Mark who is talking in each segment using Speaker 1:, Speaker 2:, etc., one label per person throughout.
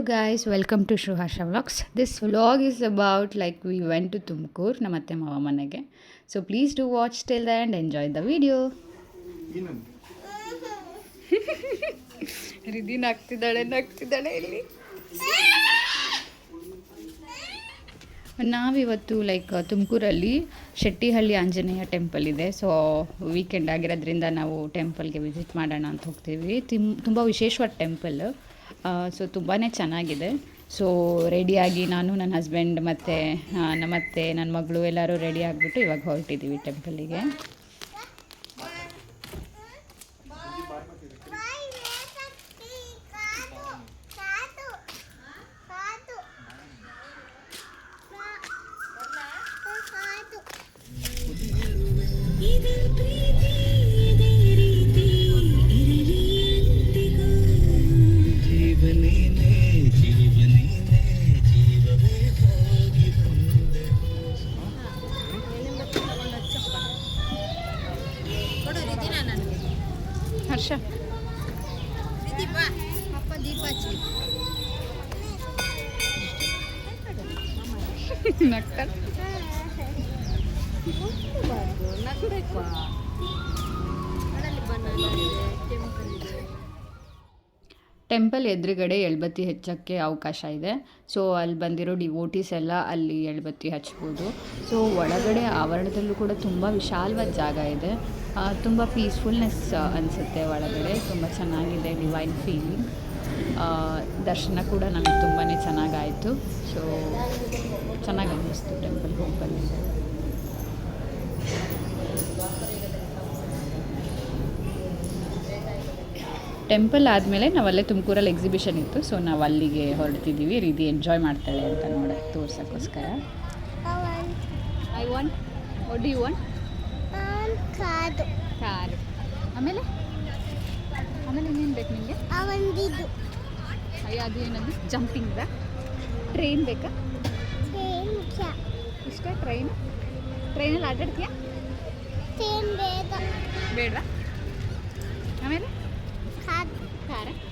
Speaker 1: Hello guys welcome to Shuhasha vlogs this vlog is about like we went to Tumkur ನಮ್ಮ ಅತ್ತೆ ಮಾವ ಮನೆಗೆ so please do watch till the and enjoy the video Ridhi ನಗ್ತಿದ್ದಾಳೆ ನಗ್ತಿದ್ದಾಳೆ ಇಲ್ಲಿ. ನಾವಿವತ್ತು like ತುಮಕೂರಲ್ಲಿ Shettihalli Anjaneya temple ಇದೆ. So weekend ಆಗಿರೋದ್ರಿಂದ ನಾವು ಟೆಂಪಲ್ಗೆ ವಿಸಿಟ್ ಮಾಡೋಣ ಅಂತ ಹೋಗ್ತೀವಿ. ತಿಮ್ ತುಂಬ ವಿಶೇಷವಾದ ಟೆಂಪಲ್ ಸೊ ತುಂಬಾ ಚೆನ್ನಾಗಿದೆ. ಸೊ ರೆಡಿಯಾಗಿ ನಾನು ನನ್ನ ಹಸ್ಬೆಂಡ್ ಮತ್ತು ನಮ್ಮತ್ತೆ ನನ್ನ ಮಗಳು ಎಲ್ಲರೂ ರೆಡಿ ಆಗಿಬಿಟ್ಟು ಇವಾಗ ಹೊರಟಿದ್ದೀವಿ ಟೆಂಪಲಿಗೆ ಟೆಂಪಲ್ ಎದುರುಗಡೆ ಎಳ್ಬತ್ತಿ ಹಚ್ಚೋಕ್ಕೆ ಅವಕಾಶ ಇದೆ. ಸೊ ಅಲ್ಲಿ ಬಂದಿರೋ ಡಿವೋಟೀಸ್ ಎಲ್ಲ ಅಲ್ಲಿ ಎಳ್ಬತ್ತಿ ಹಚ್ಬೋದು. ಸೊ ಒಳಗಡೆ ಆವರಣದಲ್ಲೂ ಕೂಡ ತುಂಬ ವಿಶಾಲವಾದ ಜಾಗ ಇದೆ. ತುಂಬ ಪೀಸ್ಫುಲ್ನೆಸ್ ಅನಿಸುತ್ತೆ ಒಳಗಡೆ. ತುಂಬ ಚೆನ್ನಾಗಿದೆ ಡಿವೈನ್ ಫೀಲಿಂಗ್ ದರ್ಶನ ಕೂಡ ನಮಗೆ ತುಂಬಾ ಚೆನ್ನಾಗಾಯಿತು. ಸೊ ಚೆನ್ನಾಗಿ ಅನ್ನಿಸ್ತು ಟೆಂಪಲ್ ಹೋಗಿ ಬಂದಿದ್ದು. ಟೆಂಪಲ್ ಆದಮೇಲೆ ನಾವಲ್ಲೇ ತುಮಕೂರಲ್ಲಿ ಎಕ್ಸಿಬಿಷನ್ ಇತ್ತು. ಸೊ ನಾವು ಅಲ್ಲಿಗೆ ಹೊರಡ್ತಿದ್ದೀವಿ. ರೀತಿ ಎಂಜಾಯ್ ಮಾಡ್ತಾಳೆ ಅಂತ ನೋಡೋಕ್ಕೆ ತೋರ್ಸೋಕ್ಕೋಸ್ಕರ. I want what do you want
Speaker 2: ಕಾದು
Speaker 1: ಕಾರು ಆಮೇಲೆ? ಆಮೇಲೆ ಇನ್ನೇನು ಬೇಕು ನಿಮಗೆ ಅಯ್ಯೋ ಅದು ಏನದು? ಜಂಪಿಂಗ್ದ ಟ್ರೈನ್ ಬೇಕಾ? ಇಷ್ಟ ಟ್ರೈನ್ ಟ್ರೈನಲ್ಲಿ ಆಟಾಡ್ತೀಯಾ? ಬೇಡ? ಆಮೇಲೆ?
Speaker 2: cara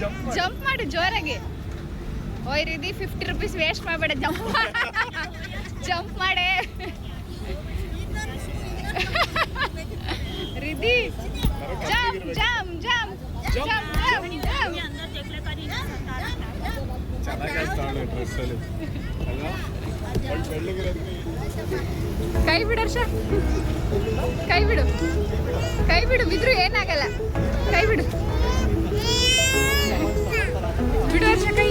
Speaker 2: ಜಂಪ್ ಮಾಡು.
Speaker 1: ಜೋರಾಗಿ. ಓಯ್ ರೀತಿ ಫಿಫ್ಟಿ ರುಪೀಸ್ ವೇಸ್ಟ್ ಮಾಡಬೇಡ ಜಂಪ್ ಜಂಪ್ ಮಾಡೆ. Ridhi jump jump jump jump ಕೈ ಬಿಡು ಹರ್ಷ. ಕೈ ಬಿಡು. ಕೈ ಬಿಡು ಬಿದ್ರು ಏನಾಗಲ್ಲ. ಕೈ ಬಿಡು. ಬಿಡು ಹರ್ಷ ಕೈ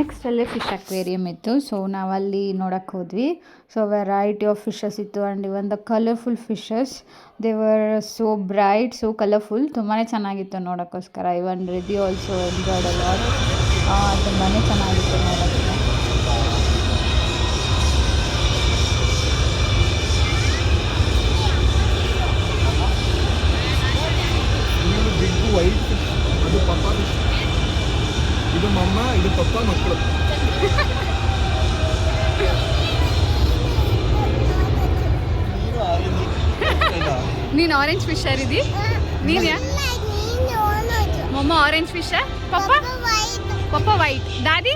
Speaker 1: ಅಲ್ಲೇ ಫಿಶ್ ಅಕ್ವೇರಿಯಂ ಇತ್ತು. ಸೊ ನಾವಲ್ಲಿ ನೋಡಕ್ಕೆ ಹೋದ್ವಿ. ಸೊ ವೆರೈಟಿ ಆಫ್ ಫಿಶಸ್ ಇತ್ತು. And even the colourful fishes they were so bright so colourful ತುಂಬಾ ಚೆನ್ನಾಗಿತ್ತು ನೋಡೋಕ್ಕೋಸ್ಕರ. Even Ridhi also enjoyed a lot ತುಂಬಾ ಚೆನ್ನಾಗಿತ್ತು ನೋಡೋಕ್ಕೆ.
Speaker 3: ಇದು ಮಮ್ಮ, ಇದು ಪಪ್ಪ
Speaker 1: ಆರೆಂಜ್ ಫಿಶ್ ಇದಿ? ನೀನು ಯಾ? Mamma orange fish papa? Papa white ದಾದಿ?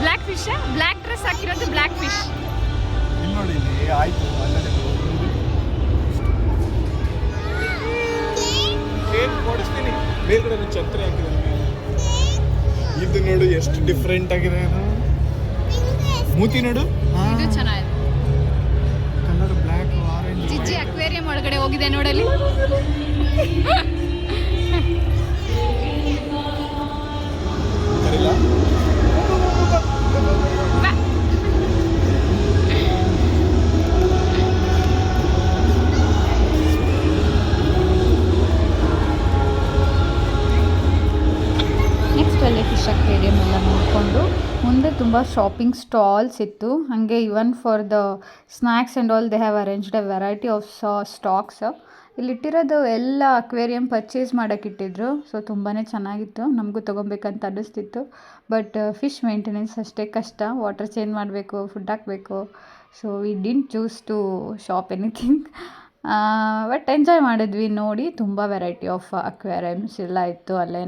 Speaker 3: ಬ್ಲ್ಯಾಕ್
Speaker 1: ಫಿಶ್ ಬ್ಲ್ಯಾಕ್ ಡ್ರೆಸ್ ಹಾಕಿರೋದು ಬ್ಲ್ಯಾಕ್ ಫಿಶ್
Speaker 3: ಛತ್ರಿ ಹಾಕಿದ್ದಾರೆ ಇದು ನೋಡು ಎಷ್ಟು ಡಿಫ್ರೆಂಟ್ ಆಗಿದೆ ಮೂತಿ ನೋಡು.
Speaker 1: ಚೆನ್ನಾಗಿದೆ. ಹೋಗಿದೆ ನೋಡಲಿ. ನೆಕ್ಸ್ಟ್ ಅಲ್ಲೇ ಫಿಶ್ ಅಕ್ವೇರಿಯಂ ಎಲ್ಲ ನೋಡಿಕೊಂಡು ಮುಂದೆ ತುಂಬ ಶಾಪಿಂಗ್ ಸ್ಟಾಲ್ಸ್ ಇತ್ತು. ಹಾಗೆ even for the snacks and all they have arranged a variety of stocks ಇಲ್ಲಿಟ್ಟಿರೋದು ಎಲ್ಲ ಅಕ್ವೇರಿಯಂ ಪರ್ಚೇಸ್ ಮಾಡೋಕೆ ಇಟ್ಟಿದ್ರು. ಸೊ ತುಂಬಾ ಚೆನ್ನಾಗಿತ್ತು. ನಮಗೂ ತೊಗೊಬೇಕಂತ ಅನ್ನಿಸ್ತಿತ್ತು. ಬಟ್ ಫಿಶ್ ಮೇಂಟೆನೆನ್ಸ್ ಅಷ್ಟೇ ಕಷ್ಟ. ವಾಟರ್ ಚೇಂಜ್ ಮಾಡಬೇಕು ಫುಡ್ ಹಾಕಬೇಕು. So we didn't choose to shop anything but enjoy ಮಾಡಿದ್ವಿ. ನೋಡಿ, ತುಂಬ ವೆರೈಟಿ ಆಫ್ ಅಕ್ವೇರಿಯಮ್ಸ್ ಎಲ್ಲ ಇತ್ತು ಅಲ್ಲೇ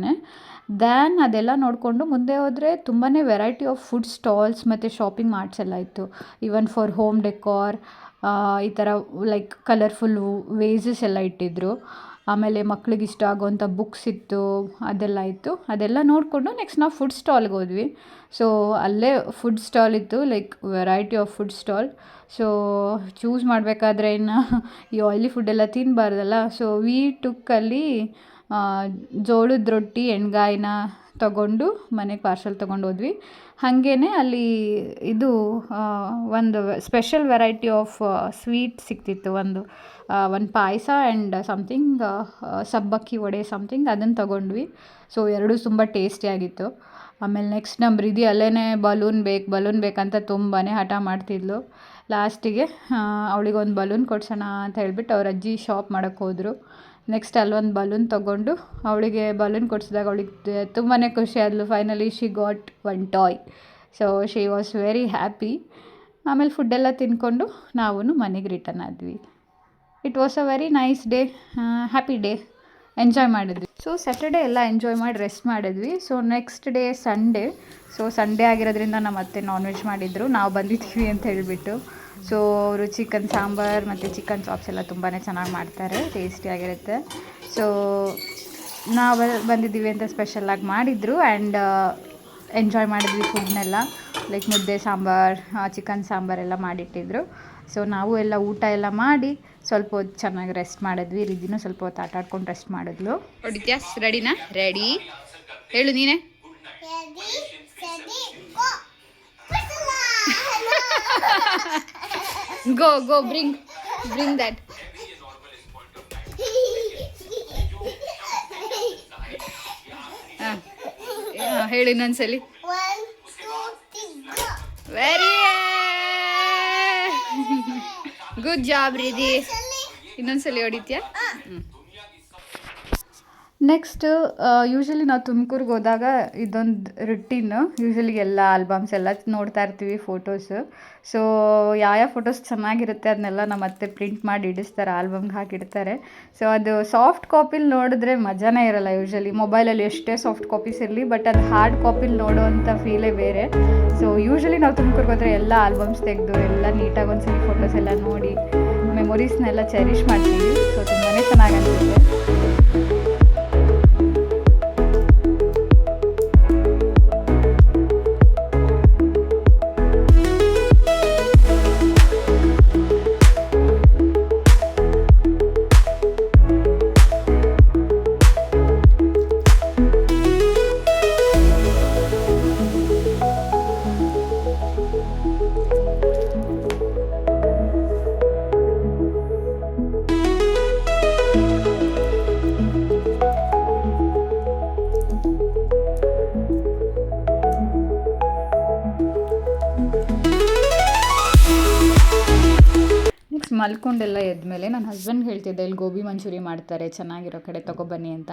Speaker 1: ದ್ಯಾನ್ ಅದೆಲ್ಲ ನೋಡಿಕೊಂಡು ಮುಂದೆ ಹೋದರೆ ತುಂಬಾ ವೆರೈಟಿ ಆಫ್ ಫುಡ್ ಸ್ಟಾಲ್ಸ್ ಮತ್ತು ಶಾಪಿಂಗ್ ಮಾರ್ಟ್ಸ್ ಎಲ್ಲ ಇತ್ತು. ಈವನ್ ಫಾರ್ ಹೋಮ್ ಡೆಕೋರ್ ಈ ಥರ ಲೈಕ್ ಕಲರ್ಫುಲ್ ವೇಸಸ್ ಎಲ್ಲ ಇಟ್ಟಿದ್ರು. ಆಮೇಲೆ ಮಕ್ಳಿಗೆ ಇಷ್ಟ ಆಗೋವಂಥ ಬುಕ್ಸ್ ಇತ್ತು, ಅದೆಲ್ಲ ಇತ್ತು. ಅದೆಲ್ಲ ನೋಡಿಕೊಂಡು ನೆಕ್ಸ್ಟ್ ನಾವು ಫುಡ್ ಸ್ಟಾಲ್ಗೆ ಹೋದ್ವಿ. ಸೊ ಅಲ್ಲೇ ಫುಡ್ ಸ್ಟಾಲ್ ಇತ್ತು like variety of food stall so choose ಮಾಡಬೇಕಾದ್ರೆ ಇನ್ನು ಈ ಆಯ್ಲಿ ಫುಡ್ಡೆಲ್ಲ ತಿನ್ನಬಾರ್ದಲ್ಲ ಸೊ ವಿ ಟುಕ್ಕಲ್ಲಿ ಜೋಳದ ರೊಟ್ಟಿ, ಎಣ್ಗಾಯಿನ ತಗೊಂಡು ಮನೆಗೆ ಪಾರ್ಸಲ್ ತೊಗೊಂಡು ಹೋದ್ವಿ. ಹಾಗೇ ಅಲ್ಲಿ ಇದು ಒಂದು ಸ್ಪೆಷಲ್ ವೆರೈಟಿ ಆಫ್ ಸ್ವೀಟ್ ಸಿಕ್ತಿತ್ತು. ಒಂದು ಒಂದು ಪಾಯಸ ಆ್ಯಂಡ್ ಸಮಥಿಂಗ್ ಸಬ್ಬಕ್ಕಿ ವಡೆ ಸಮಥಿಂಗ್ ಅದನ್ನು ತೊಗೊಂಡ್ವಿ. ಸೊ ಎರಡೂ ತುಂಬ ಟೇಸ್ಟಿಯಾಗಿತ್ತು ಆಮೇಲೆ ನೆಕ್ಸ್ಟ್ ನಮ್ಮ ರೀದಿ ಅಲ್ಲೇ ಬಲೂನ್ ಬೇಕು ಬಲೂನ್ ಬೇಕಂತ ತುಂಬಾ ಹಠ ಮಾಡ್ತಿದ್ಲು. ಲಾಸ್ಟಿಗೆ ಅವಳಿಗೊಂದು ಬಲೂನ್ ಕೊಡ್ಸೋಣ ಅಂತ ಹೇಳ್ಬಿಟ್ಟು ಅವ್ರ ಅಜ್ಜಿ ಶಾಪ್ ಮಾಡೋಕ್ಕೆ ಹೋದರು. ನೆಕ್ಸ್ಟ್ ಅಲ್ಲೊಂದು ಬಲೂನ್ ತೊಗೊಂಡು ಅವಳಿಗೆ ಬಲೂನ್ ಕೊಡಿಸಿದಾಗ ಅವಳಿಗೆ ತುಂಬಾ ಖುಷಿ ಆದಲು. Finally she got one toy so she was very happy ಆಮೇಲೆ ಫುಡ್ಡೆಲ್ಲ ತಿನ್ಕೊಂಡು ನಾವು ಮನೆಗೆ ರಿಟರ್ನ್ ಆದ್ವಿ. It was a very nice day happy day enjoy ಮಾಡಿದ್ವಿ. ಸೊ ಸ್ಯಾಟರ್ಡೇ ಎಲ್ಲ ಎಂಜಾಯ್ ಮಾಡಿ ರೆಸ್ಟ್ ಮಾಡಿದ್ವಿ. So next day Sunday so Sunday ಆಗಿರೋದ್ರಿಂದ ನಮ್ಮ ಅತ್ತೆ ನಾನ್ ವೆಜ್ ಮಾಡಿದ್ರು. ನಾವು ಬಂದಿದ್ದೀವಿ ಅಂತ ಹೇಳಿಬಿಟ್ಟು. ಸೊ ಅವರು ಚಿಕನ್ ಸಾಂಬಾರ್ ಮತ್ತು ಚಿಕನ್ ಚಾಪ್ಸ್ ಎಲ್ಲ ತುಂಬಾ ಚೆನ್ನಾಗಿ ಮಾಡ್ತಾರೆ ಟೇಸ್ಟಿಯಾಗಿರುತ್ತೆ ಸೊ ನಾವು ಬಂದಿದ್ದೀವಿ ಅಂತ ಸ್ಪೆಷಲ್ಲಾಗಿ ಮಾಡಿದರು ಆ್ಯಂಡ್ ಎಂಜಾಯ್ ಮಾಡಿದ್ವಿ ಫುಡ್ನೆಲ್ಲ ಲೈಕ್ ಮುದ್ದೆ ಸಾಂಬಾರ್ ಚಿಕನ್ ಸಾಂಬಾರೆಲ್ಲ ಮಾಡಿಟ್ಟಿದ್ರು. ಸೊ ನಾವು ಎಲ್ಲ ಊಟ ಎಲ್ಲ ಮಾಡಿ ಸ್ವಲ್ಪ ಹೊತ್ತು ಚೆನ್ನಾಗಿ ರೆಸ್ಟ್ ಮಾಡಿದ್ವಿ. ರಿದಿನೂ ಸ್ವಲ್ಪ ಹೊತ್ತು ಆಟ ಆಡ್ಕೊಂಡು ರೆಸ್ಟ್ ಮಾಡಿದ್ಲು. ಹೊಡಿತ್ಯಾ ರೆಡಿನಾ ರೆಡಿ ಹೇಳು ನೀನೇ. Go go bring bring that ಹಾಂ ಹೇಳು ಇನ್ನೊಂದ್ಸಲಿ. ವೆರಿ ಗುಡ್ ಜಾಬ್ ರೀದಿ ಇನ್ನೊಂದ್ಸಲಿ. ಹೊಡಿತ್ಯಾ ನೆಕ್ಸ್ಟ್ ಯೂಶ್ವಲಿ ನಾವು ತುಮಕೂರ್ಗೆ ಹೋದಾಗ ಇದೊಂದು ರುಟೀನ್ ಯೂಶ್ವಲಿ ಎಲ್ಲ ಆಲ್ಬಮ್ಸ್ ಎಲ್ಲ ನೋಡ್ತಾ ಇರ್ತೀವಿ ಫೋಟೋಸ್ ಸೊ ಯಾವ ಫೋಟೋಸ್ ಚೆನ್ನಾಗಿರುತ್ತೆ ಅದನ್ನೆಲ್ಲ ನಮ್ಮ ಅತ್ತೆ ಪ್ರಿಂಟ್ ಮಾಡಿ ಇಡಿಸ್ತಾರೆ ಆಲ್ಬಮ್ಗೆ ಹಾಕಿಡ್ತಾರೆ. ಸೊ ಅದು ಸಾಫ್ಟ್ ಕಾಪಿಲಿ ನೋಡಿದ್ರೆ ಮಜಾನೇ ಇರಲ್ಲ ಯೂಶ್ವಲಿ ಮೊಬೈಲಲ್ಲಿ ಎಷ್ಟೇ ಸಾಫ್ಟ್ ಕಾಪೀಸ್ ಇರಲಿ ಬಟ್ ಅದು ಹಾರ್ಡ್ ಕಾಪಿಲಿ ನೋಡೋವಂಥ ಫೀಲೇ ಬೇರೆ. ಸೊ ಯೂಶ್ವಲಿ ನಾವು ತುಮಕೂರಿಗೆ ಹೋದರೆ ಎಲ್ಲ ಆಲ್ಬಮ್ಸ್ ತೆಗೆದು, ಎಲ್ಲ ನೀಟಾಗಿ ಒಂದ್ಸಲಿ ಫೋಟೋಸ್ ಎಲ್ಲ ನೋಡಿ ಮೆಮೊರೀಸ್ನೆಲ್ಲ ಚೆರಿಷ್ ಮಾಡ್ತೀವಿ. ಸೊ ತುಂಬಾ ಚೆನ್ನಾಗಿ ಅನಿಸುತ್ತೆ. ಮಲ್ಕೊಂಡೆಲ್ಲ ಎದ್ಮೇಲೆ ನನ್ನ ಹಸ್ಬೆಂಡ್ ಹೇಳ್ತಿದ್ದೆ, ಇಲ್ಲಿ ಗೋಬಿ ಮಂಚೂರಿ ಮಾಡ್ತಾರೆ, ಚೆನ್ನಾಗಿರೋ ಕಡೆ ತೊಗೊಬನ್ನಿ ಅಂತ.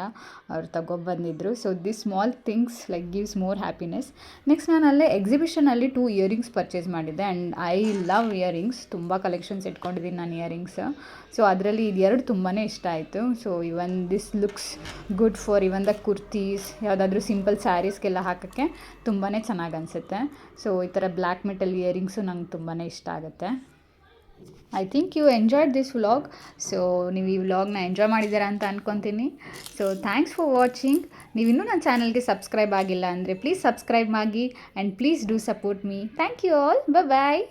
Speaker 1: ಅವ್ರು ತಗೊಬಂದಿದ್ರು. So this small things like gives more happiness next ನಾನು ಅಲ್ಲೇ ಎಕ್ಸಿಬಿಷನಲ್ಲಿ ಟೂ ಇಯರಿಂಗ್ಸ್ ಪರ್ಚೇಸ್ ಮಾಡಿದ್ದೆ. ಆ್ಯಂಡ್ ಐ ಲವ್ ಇಯರಿಂಗ್ಸ್ ತುಂಬ ಕಲೆಕ್ಷನ್ಸ್ ಇಟ್ಕೊಂಡಿದ್ದೀನಿ ನಾನು ಇಯರಿಂಗ್ಸ್ ಸೊ ಅದರಲ್ಲಿ ಇದು ಎರಡು ತುಂಬಾ ಇಷ್ಟ ಆಯಿತು. So even this looks good for even the kurtis ಯಾವುದಾದ್ರೂ ಸಿಂಪಲ್ ಸ್ಯಾರೀಸ್ಗೆಲ್ಲ ಹಾಕೋಕ್ಕೆ ತುಂಬಾ ಚೆನ್ನಾಗಿ ಅನಿಸುತ್ತೆ. ಸೊ ಈ ಥರ ಬ್ಲ್ಯಾಕ್ ಮೆಟಲ್ ಇಯರಿಂಗ್ಸು ನಂಗೆ ತುಂಬಾ ಇಷ್ಟ ಆಗುತ್ತೆ. I think you enjoyed this vlog so ನೀವು ಈ ವ್ಲಾಗ್ನ ಎಂಜಾಯ್ ಮಾಡಿದ್ದೀರಾ ಅಂತ ಅನ್ಕೊತೀನಿ. ಸೊ ಥ್ಯಾಂಕ್ಸ್ ಫಾರ್ ವಾಚಿಂಗ್ ನೀವು ಇನ್ನೂ ನನ್ನ ಚಾನಲ್ಗೆ ಸಬ್ಸ್ಕ್ರೈಬ್ ಆಗಿಲ್ಲ ಅಂದರೆ ಪ್ಲೀಸ್ ಸಬ್ಸ್ಕ್ರೈಬ್ ಆಗಿ and please do support me thank you all bye